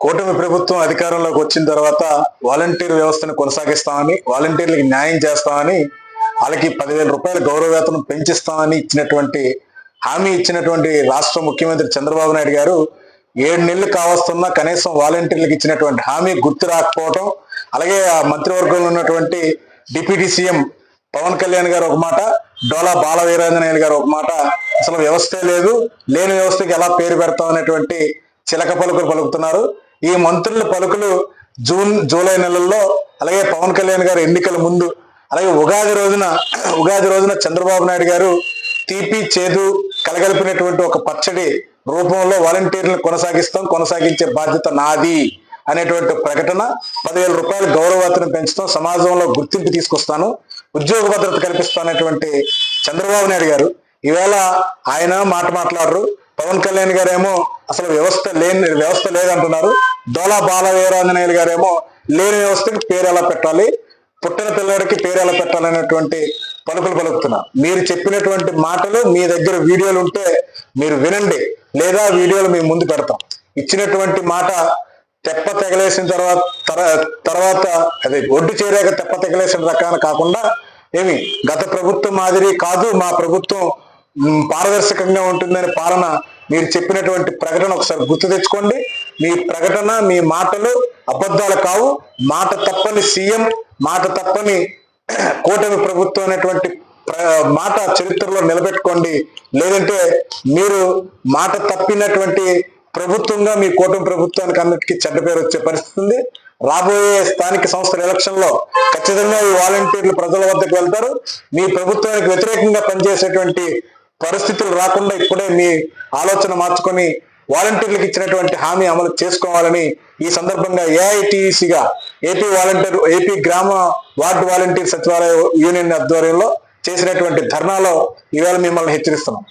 కూటమి ప్రభుత్వం అధికారంలోకి వచ్చిన తర్వాత వాలంటీర్ వ్యవస్థను కొనసాగిస్తామని వాలంటీర్లకి న్యాయం చేస్తామని వాళ్ళకి పదివేల రూపాయల గౌరవ వేతనం పెంచిస్తామని ఇచ్చినటువంటి హామీ ఇచ్చినటువంటి రాష్ట్ర ముఖ్యమంత్రి చంద్రబాబు నాయుడు గారు ఏడు నెలలు కావస్తున్నా కనీసం వాలంటీర్లకు ఇచ్చినటువంటి హామీ గుర్తు రాకపోవటం అలాగే ఆ మంత్రివర్గంలో ఉన్నటువంటి డిప్యూటీ సీఎం పవన్ కళ్యాణ్ గారు ఒక మాట డోలా బాల వీరాంజనేయులు గారు ఒక మాట అసలు వ్యవస్థే లేదు. లేని వ్యవస్థకి ఎలా పేరు పెడతాం అనేటువంటి చిలక పలుకులు పలుకుతున్నారు. ఈ మంత్రుల పలుకులు జూన్ జూలై నెలల్లో అలాగే పవన్ కళ్యాణ్ గారు ఎన్నికల ముందు అలాగే ఉగాది రోజున ఉగాది రోజున చంద్రబాబు నాయుడు గారు తీపి చేదు కలగలిపినటువంటి ఒక పచ్చడి రూపంలో వాలంటీర్లను కొనసాగిస్తాం కొనసాగించే బాధ్యత నాది అనేటువంటి ప్రకటన. పదివేల రూపాయల గౌరవాతను పెంచుతాం సమాజంలో గుర్తింపు తీసుకొస్తాను ఉద్యోగ భద్రత కల్పిస్తానటువంటి చంద్రబాబు నాయుడు గారు. ఈవేళ ఆయన మాట మాట్లాడరు. పవన్ కళ్యాణ్ గారేమో అసలు వ్యవస్థ లేని వ్యవస్థ లేదంటున్నారు. దోలా బాల వీరాంజనేయులు గారేమో లేని వ్యవస్థకి పేరు ఎలా పెట్టాలి? పుట్టిన పిల్లడికి పేరు ఎలా పెట్టాలనేటువంటి పలుకులు పలుకుతున్నా మీరు చెప్పినటువంటి మాటలు మీ దగ్గర వీడియోలు ఉంటే మీరు వినండి. లేదా వీడియోలు మేము ముందు పెడతాం. ఇచ్చినటువంటి మాట తెప్ప తెగలేసిన తర్వాత తర- తర్వాత అదే ఒడ్డు చేరాక తెప్ప తెగలేసిన రకాన కాకుండా ఏమి? గత ప్రభుత్వం మాదిరి కాదు మా ప్రభుత్వం పారదర్శకంగా ఉంటుందని పాలన మీరు చెప్పినటువంటి ప్రకటన ఒకసారి గుర్తు తెచ్చుకోండి. మీ ప్రకటన మీ మాటలు అబద్ధాలు కావు. మాట తప్పని సీఎం మాట తప్పని కూటమి ప్రభుత్వం అనేటువంటి మాట చరిత్రలో నిలబెట్టుకోండి. లేదంటే మీరు మాట తప్పినటువంటి ప్రభుత్వంగా మీ కూటమి ప్రభుత్వానికి అన్నిటికీ చెడ్డ పేరు వచ్చే పరిస్థితి ఉంది. రాబోయే స్థానిక సంస్థల ఎలక్షన్లో ఖచ్చితంగా ఈ వాలంటీర్లు ప్రజల వద్దకు వెళ్తారు. మీ ప్రభుత్వానికి వ్యతిరేకంగా పనిచేసేటువంటి పరిస్థితులు రాకుండా ఇప్పుడే మీ ఆలోచన మార్చుకొని వాలంటీర్లకు ఇచ్చినటువంటి హామీ అమలు చేసుకోవాలని ఈ సందర్భంగా ఏఐటిసిగా ఏపీ వాలంటీర్ ఏపీ గ్రామ వార్డు వాలంటీర్ సచివాలయ యూనియన్ ఆధ్వర్యంలో చేసినటువంటి ధర్నాలో ఈవేళ మిమ్మల్ని హెచ్చరిస్తున్నాం.